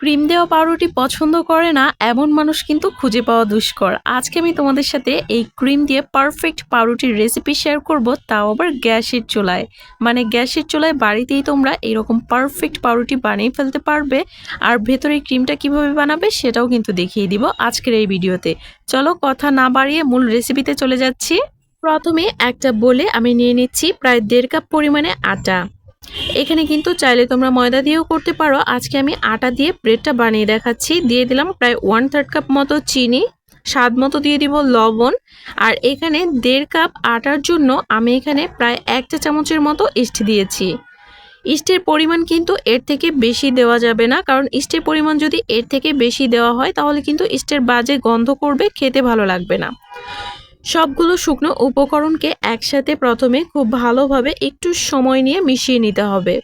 Cream দেওয়া পাউরুটি পছন্দ করে না, এমন মানুষ কিন্তু খুঁজে পাওয়া দুষ্কর। আজকে আমি তোমাদের সাথে এই ক্রিম দিয়ে পারফেক্ট পাউরুটির রেসিপি শেয়ার করব, তাও আবার গ্যাসের চুলায়। মানে গ্যাসের চুলায় বাড়িতেই তোমরা এরকম পারফেক্ট পাউরুটি বানিয়ে ফেলতে পারবে, আর ভেতরে ক্রিমটা কীভাবে বানাবে সেটাও কিন্তু দেখিয়ে দিব আজকের এই ভিডিওতে। চলো কথা না বাড়িয়ে মূল রেসিপিতে চলে যাচ্ছি। প্রথমে একটা বলে আমি নিয়ে নিচ্ছি প্রায় দেড় কাপ পরিমাণে আটা। এখানে কিন্তু চাইলে তোমরা ময়দা দিয়েও করতে পারো। আজকে আমি আটা দিয়ে ব্রেডটা বানিয়ে দেখাচ্ছি। দিয়ে দিলাম প্রায় ওয়ান থার্ড কাপ মতো চিনি, স্বাদ মতো দিয়ে দিব লবণ। আর এখানে দেড় কাপ আটার জন্য আমি এখানে প্রায় একটা চামচের মতো ইস্ট দিয়েছি। ইস্টের পরিমাণ কিন্তু এর থেকে বেশি দেওয়া যাবে না, কারণ ইস্টের পরিমাণ যদি এর থেকে বেশি দেওয়া হয়, তাহলে কিন্তু ইস্টের বাজে গন্ধ করবে, খেতে ভালো লাগবে না। সবগুলো শুকনো উপকরণকে একসাথে প্রথমে খুব ভালোভাবে একটু সময় নিয়ে মিশিয়ে নিতে হবে।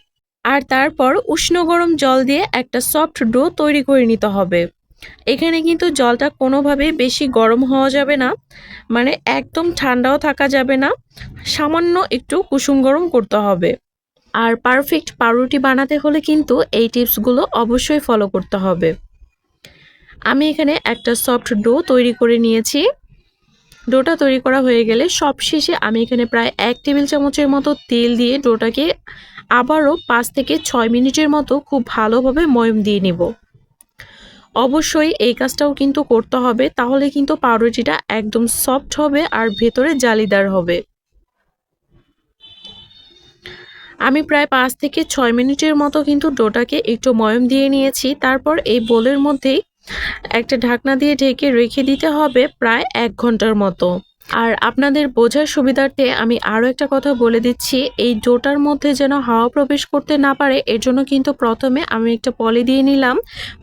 আর তারপর উষ্ণ গরম জল দিয়ে একটা সফট ডো তৈরি করে নিতে হবে। এখানে কিন্তু জলটা কোনোভাবে বেশি গরম হওয়া যাবে না মানে একদম ঠান্ডাও থাকা যাবে না, সামান্য একটু কুসুম গরম করতে হবে। আর পারফেক্ট পাউরুটি বানাতে হলে কিন্তু এই টিপসগুলো অবশ্যই ফলো করতে হবে। আমি এখানে একটা সফট ডো তৈরি করে নিয়েছি। ডোটা তৈরি করা হয়ে গেলে সব শেষে আমি এখানে প্রায় এক টেবিল চামচের মতো তেল দিয়ে ডোটাকে আবারও পাঁচ থেকে ছয় মিনিটের মতো খুব ভালোভাবে ময়ম দিয়ে নিব। অবশ্যই এই কাজটাও কিন্তু করতে হবে, তাহলে কিন্তু পাউরুটিটা একদম সফট হবে আর ভেতরে জালিদার হবে। আমি প্রায় পাঁচ থেকে ছয় মিনিটের মতো কিন্তু ডোটাকে একটু ময়ম দিয়ে নিয়েছি, তারপর এই বোলের মধ্যেই একটা ঢাকনা দিয়ে ঢেকে রেখে দিতে হবে প্রায় এক ঘণ্টার মতো। আর আপনাদের বোঝার সুবিধার্থে আমি আরও একটা কথা বলে দিচ্ছি। এই ডোটার মধ্যে যেন হাওয়া প্রবেশ করতে না পারে, এর জন্য কিন্তু প্রথমে আমি একটা পলি দিয়ে নিলাম।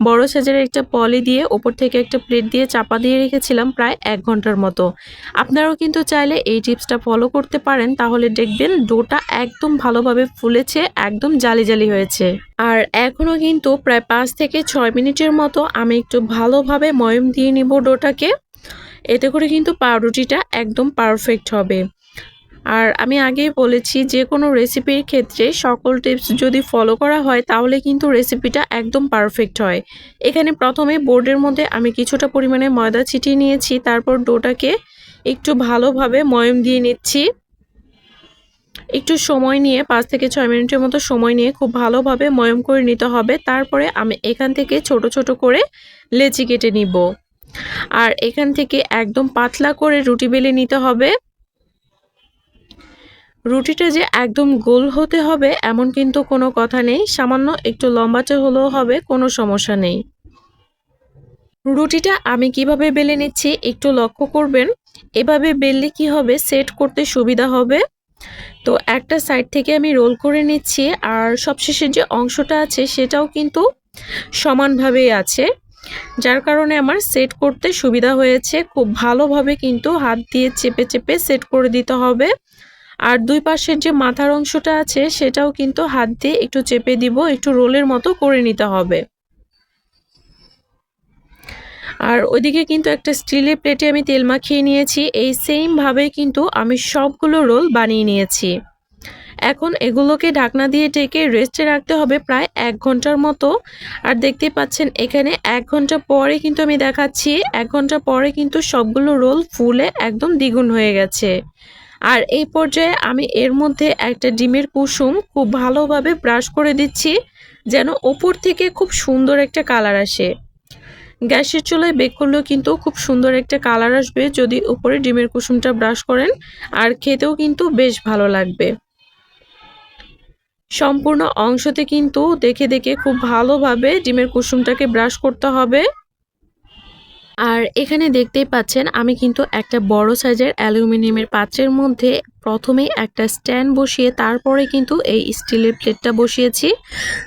বড় সাইজের একটা পলি দিয়ে ওপর থেকে একটা প্লেট দিয়ে চাপা দিয়ে রেখেছিলাম প্রায় এক ঘণ্টার মতো। আপনারাও কিন্তু চাইলে এই টিপসটা ফলো করতে পারেন, তাহলে দেখবেন ডোটা একদম ভালোভাবে ফুলেছে, একদম জালি জালি হয়েছে। আর এখনও কিন্তু প্রায় পাঁচ থেকে ছয় মিনিটের মতো আমি একটু ভালোভাবে ময়ম দিয়ে নিব ডোটাকে এতে করে কিন্তু পাউরুটিটা একদম পারফেক্ট হবে। আর আমি আগেই বলেছি যে কোনো রেসিপির ক্ষেত্রে সকল টিপস যদি ফলো করা হয়, তাহলে কিন্তু রেসিপিটা একদম পারফেক্ট হয়। এখানে প্রথমে বোর্ডের মধ্যে আমি কিছুটা পরিমাণে ময়দা ছিটিয়ে নিয়েছি, তারপর ডোটাকে একটু ভালোভাবে ময়ম দিয়ে নিচ্ছি। একটু সময় নিয়ে, পাঁচ থেকে ছয় মিনিটের মতো সময় নিয়ে খুব ভালোভাবে ময়ম করে নিতে হবে। তারপরে আমি এখান থেকে ছোট ছোট করে লেচি কেটে নিব। আর এখান থেকে একদম পাতলা করে রুটি বেলে নিতে হবে। রুটিটা যে একদম গোল হতে হবে এমন কিন্তু কোনো কথা নেই, সামান্য একটু লম্বাচে হলেও হবে, কোনো সমস্যা নেই। রুটিটা আমি কীভাবে বেলে নিচ্ছি একটু লক্ষ্য করবেন, এভাবে বেললে কি হবে, সেট করতে সুবিধা হবে। তো একটা সাইড থেকে আমি রোল করে নিচ্ছি, আর সবশেষে যে অংশটা আছে সেটাও কিন্তু সমানভাবেই আছে। যার কারণে আমার সেট করতে সুবিধা হয়েছে। খুব ভালোভাবে কিন্তু হাত দিয়ে চেপে চেপে সেট করে দিতে হবে। আর দুই পাশের যে মাথার অংশটা আছে, সেটাও কিন্তু হাত দিয়ে একটু চেপে দিব, একটু রোলের মতো করে নিতে হবে। আর ওইদিকে কিন্তু একটা স্টিলের প্লেটে আমি তেল মাখিয়ে নিয়েছি। এই সেমভাবে কিন্তু আমি সবগুলো রোল বানিয়ে নিয়েছি। এখন এগুলোকে ঢাকনা দিয়ে ঢেকে রেস্টে রাখতে হবে প্রায় এক ঘণ্টার মতো। আর দেখতে পাচ্ছেন, এখানে এক ঘণ্টা পরে কিন্তু আমি দেখাচ্ছি, এক ঘণ্টা পরে কিন্তু সবগুলো রোল ফুলে একদম দ্বিগুণ হয়ে গেছে। আর এই পর্যায়ে আমি এর মধ্যে একটা ডিমের কুসুম খুব ভালোভাবে ব্রাশ করে দিচ্ছি, যেন ওপর থেকে খুব সুন্দর একটা কালার আসে। গ্যাসের চুলায় বেক করলেও কিন্তু খুব সুন্দর একটা কালার আসবে যদি উপরে ডিমের কুসুমটা ব্রাশ করেন, আর খেতেও কিন্তু বেশ ভালো লাগবে। সম্পূর্ণ অংশতে কিন্তু দেখে দেখে খুব ভালোভাবে ডিমের কুসুমটাকে ব্রাশ করতে হবে। আর এখানে দেখতেই পাচ্ছেন, আমি কিন্তু একটা বড় সাইজের অ্যালুমিনিয়ামের পাত্রের মধ্যে প্রথমেই একটা স্ট্যান্ড বসিয়ে তারপরে কিন্তু এই স্টিলের প্লেটটা বসিয়েছি,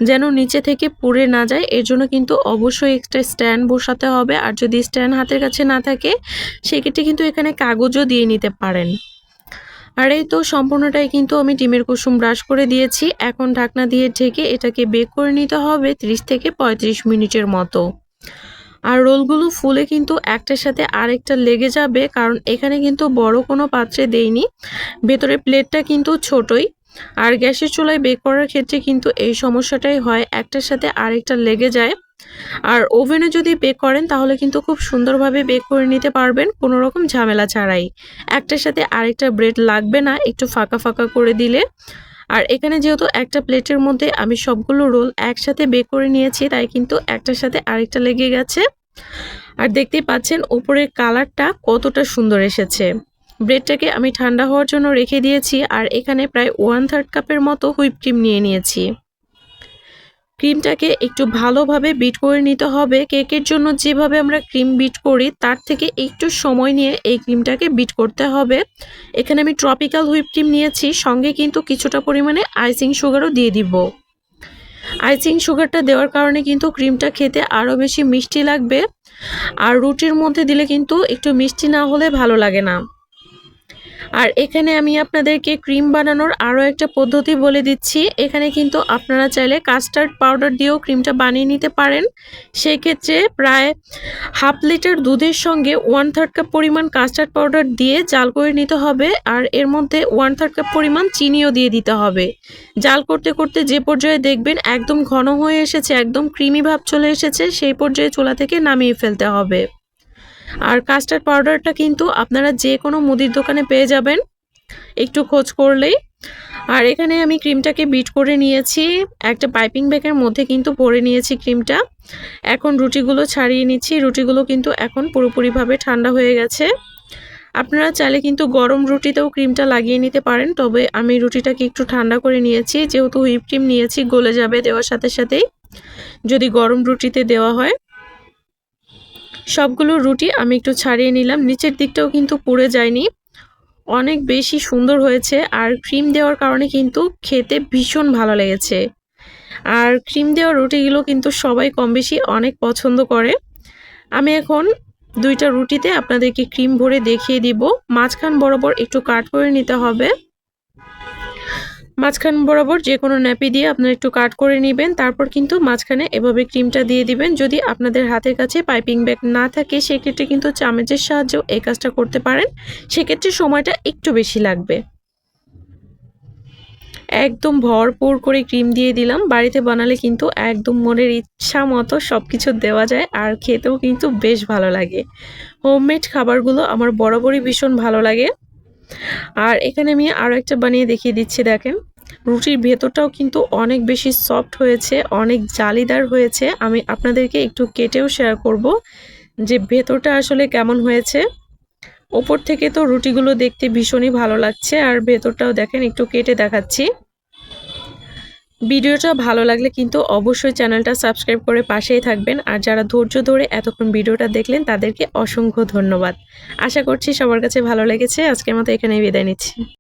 যেন নিচে থেকে পুড়ে না যায়। এর জন্য কিন্তু অবশ্যই একটা স্ট্যান্ড বসাতে হবে। আর যদি স্ট্যান্ড হাতের কাছে না থাকে, সেক্ষেত্রে কিন্তু এখানে কাগজও দিয়ে নিতে পারেন। আর এই তো সম্পূর্ণটাই কিন্তু আমি ডিমের কুসুম ব্রাশ করে দিয়েছি। এখন ঢাকনা দিয়ে ঢেকে এটাকে বেক করে নিতে হবে 30 থেকে ৩৫ মিনিটের মতো। আর রোলগুলো ফুলে কিন্তু একটার সাথে আরেকটা লেগে যাবে, কারণ এখানে কিন্তু বড় কোনো পাত্রে দেইনি। ভেতরে প্লেটটা কিন্তু ছোটই। আর গ্যাসের চুলায় বেক করার ক্ষেত্রে কিন্তু এই সমস্যাটাই হয়, একটার সাথে আরেকটা লেগে যায়। আর ওভেনে যদি বেক করেন, তাহলে কিন্তু খুব সুন্দরভাবে বেক করে নিতে পারবেন, কোনো রকম ঝামেলা ছাড়াই। একটার সাথে আরেকটা ব্রেড লাগবে না, একটু ফাঁকা ফাঁকা করে দিলে। আর এখানে যেহেতু একটা প্লেটের মধ্যে আমি সবগুলো রোল একসাথে বেক করে নিয়েছি, তাই কিন্তু একটার সাথে আরেকটা লেগে গেছে। আর দেখতেই পাচ্ছেন উপরের কালারটা কতটা সুন্দর এসেছে। ব্রেডটাকে আমি ঠান্ডা হওয়ার জন্য রেখে দিয়েছি, আর এখানে প্রায় ওয়ান থার্ড কাপের মতো হুইপ ক্রিম নিয়ে নিয়েছি। ক্রিমটাকে একটু ভালোভাবে বিট করে নিতে হবে। কেকের জন্য যেভাবে আমরা ক্রিম বিট করি, তার থেকে একটু সময় নিয়ে এই ক্রিমটাকে বিট করতে হবে। এখানে আমি ট্রপিক্যাল হুইপ ক্রিম নিয়েছি, সঙ্গে কিন্তু কিছুটা পরিমাণে আইসিং সুগারও দিয়ে দিব। আইসিং সুগারটা দেওয়ার কারণে কিন্তু ক্রিমটা খেতে আরও বেশি মিষ্টি লাগবে। আর রুটির মধ্যে দিলে কিন্তু একটু মিষ্টি না হলে ভালো লাগে না। আর এখানে আমি আপনাদেরকে ক্রিম বানানোর আরও একটা পদ্ধতি বলে দিচ্ছি। এখানে কিন্তু আপনারা চাইলে কাস্টার্ড পাউডার দিয়েও ক্রিমটা বানিয়ে নিতে পারেন। সেই ক্ষেত্রে প্রায় হাফ লিটার দুধের সঙ্গে ওয়ান থার্ড কাপ পরিমাণ কাস্টার্ড পাউডার দিয়ে জাল করে নিতে হবে আর এর মধ্যে ওয়ান থার্ড কাপ পরিমাণ চিনিও দিয়ে দিতে হবে। জাল করতে করতে যে পর্যায়ে দেখবেন একদম ঘন হয়ে এসেছে, একদম ক্রিমি ভাব চলে এসেছে, সেই পর্যায়ে চুলা থেকে নামিয়ে ফেলতে হবে। আর কাস্টার্ড পাউডারটা কিন্তু আপনারা যে কোনো মুদির দোকানে পেয়ে যাবেন। একটু খোঁজ করলেই। আর এখানে আমি ক্রিমটাকে বিট করে নিয়েছি। একটা পাইপিং ব্যাগের মধ্যে কিন্তু ভরে নিয়েছি ক্রিমটা এখন রুটিগুলো ছাড়িয়ে নিচ্ছি। রুটিগুলো কিন্তু এখন পুরোপুরিভাবে ঠান্ডা হয়ে গেছে। আপনারা চাইলে কিন্তু গরম রুটিতেও ক্রিমটা লাগিয়ে নিতে পারেন। তবে আমি রুটিটাকে একটু ঠান্ডা করে নিয়েছি। যেহেতু হুইপ ক্রিম নিয়েছি, গলে যাবে দেওয়ার সাথে সাথেই। যদি গরম রুটিতে দেওয়া হয়। সবগুলো রুটি আমি একটু ছাড়িয়ে নিলাম। নিচের দিকটাও কিন্তু পুড়ে যায়নি। অনেক বেশি সুন্দর হয়েছে আর ক্রিম দেওয়ার কারণে কিন্তু খেতে ভীষণ ভালো লেগেছে। আর ক্রিম দেওয়া রুটিগুলো কিন্তু সবাই কম বেশি অনেক পছন্দ করে। আমি এখন দুইটা রুটিতে আপনাদেরকে ক্রিম ভরে দেখিয়ে দিব। মাঝখান বরাবর একটু কাট করে নিতে হবে। মাঝখান বরাবর যে কোনো ন্যাপি দিয়ে আপনারা একটু কাট করে নেবেন, তারপর কিন্তু মাঝখানে এভাবে ক্রিমটা দিয়ে দিবেন। যদি আপনাদের হাতের কাছে পাইপিং ব্যাগ না থাকে, সেক্ষেত্রে কিন্তু চামচের সাহায্যেও এই কাজটা করতে পারেন। সেক্ষেত্রে সময়টা একটু বেশি লাগবে। একদম ভরপুর করে ক্রিম দিয়ে দিলাম। বাড়িতে বানালে কিন্তু একদম মনের ইচ্ছা মতো সব কিছু দেওয়া যায় আর খেতেও কিন্তু বেশ ভালো লাগে। হোমমেড খাবারগুলো আমার বরাবরই ভীষণ ভালো লাগে। আর এখানে আমি আরও একটা বানিয়ে দেখিয়ে দিচ্ছি, দেখেন। রুটির ভেতরটাও কিন্তু অনেক বেশি সফট হয়েছে, অনেক জালিদার হয়েছে। আমি আপনাদেরকে একটু কেটেও শেয়ার করব যে ভেতরটা আসলে কেমন হয়েছে। ওপর থেকে তো রুটিগুলো দেখতে ভীষণই ভালো লাগছে, আর ভেতরটাও দেখেন একটু কেটে দেখাচ্ছি। ভিডিওটা ভালো লাগলে কিন্তু অবশ্যই চ্যানেলটা সাবস্ক্রাইব করে পাশেই থাকবেন। আর যারা ধৈর্য ধরে এতক্ষণ ভিডিওটা দেখলেন, তাদেরকে অসংখ্য ধন্যবাদ। আশা করছি সবার কাছে ভালো লেগেছে। আজকের মতো এখানেই বিদায় নিচ্ছি।